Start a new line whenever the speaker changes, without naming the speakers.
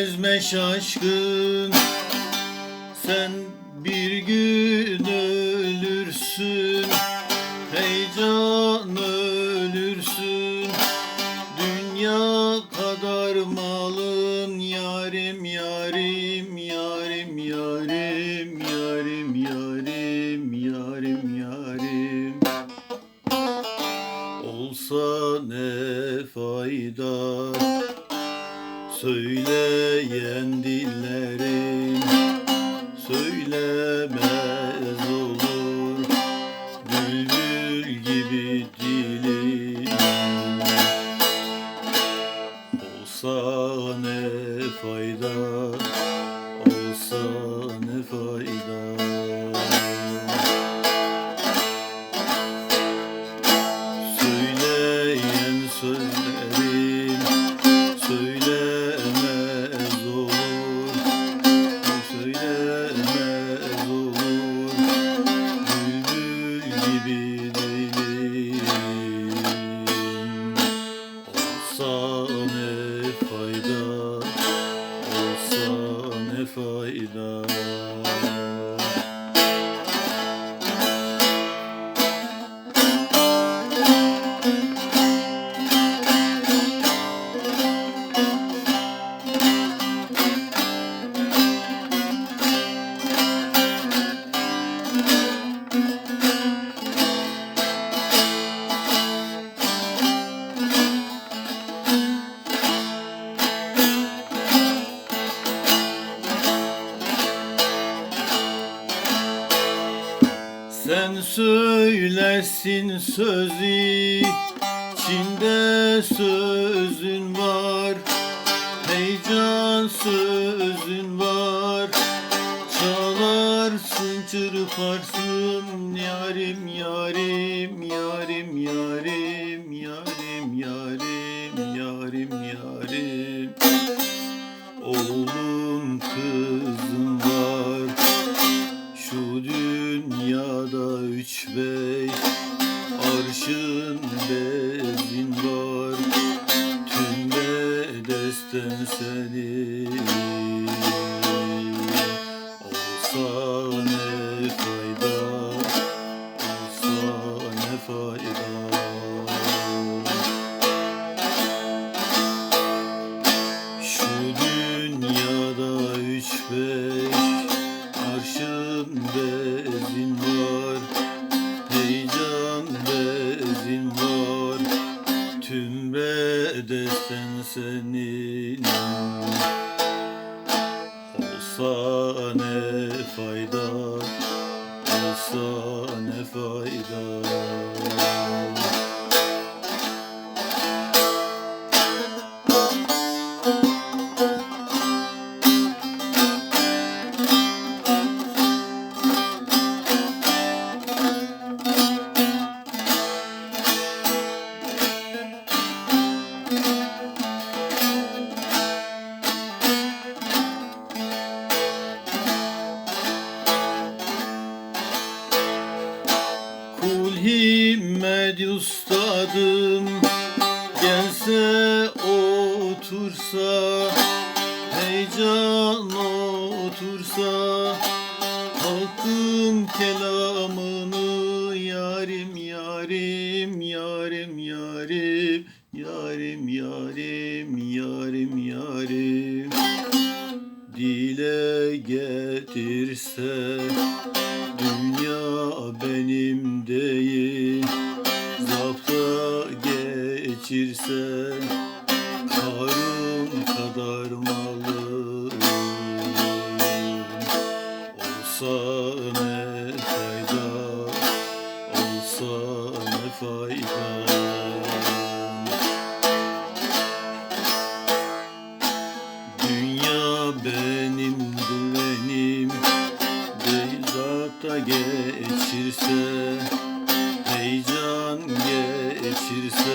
Gezme şaşkın. Sen bir gün ölürsün. Heyecan ölürsün. Dünya kadar malın Yarim yarim yarim yarim yarim yarim yarim yarim. Olsa ne fayda? Söyleyen dillerin Söylemez olur. Bülbül gibi dilim Olsa ne fayda Olsa ne fayda Ivy. Sen söylersin sözü içinde sözün var. Heyecan sözün var. Çalarsın çırparsın yarim yarim içinde zindan Tümde destem seni. Olsa ne fayda Olsa ne fayda. Şu dünyada üç beş Arşın ve zindan bedesten senin Olsa ne fayda? Olsa ne fayda himmet ustadım Gelse otursa Heyecan otursa Hakkın kelamını Yarim yarim yarim yarim Yarim yarim yarim yarim Dile getirse Olsa ne fayda? Olsa ne fayda? Dünya benim düvenim Değil zata geçirse Heyecan geçirse.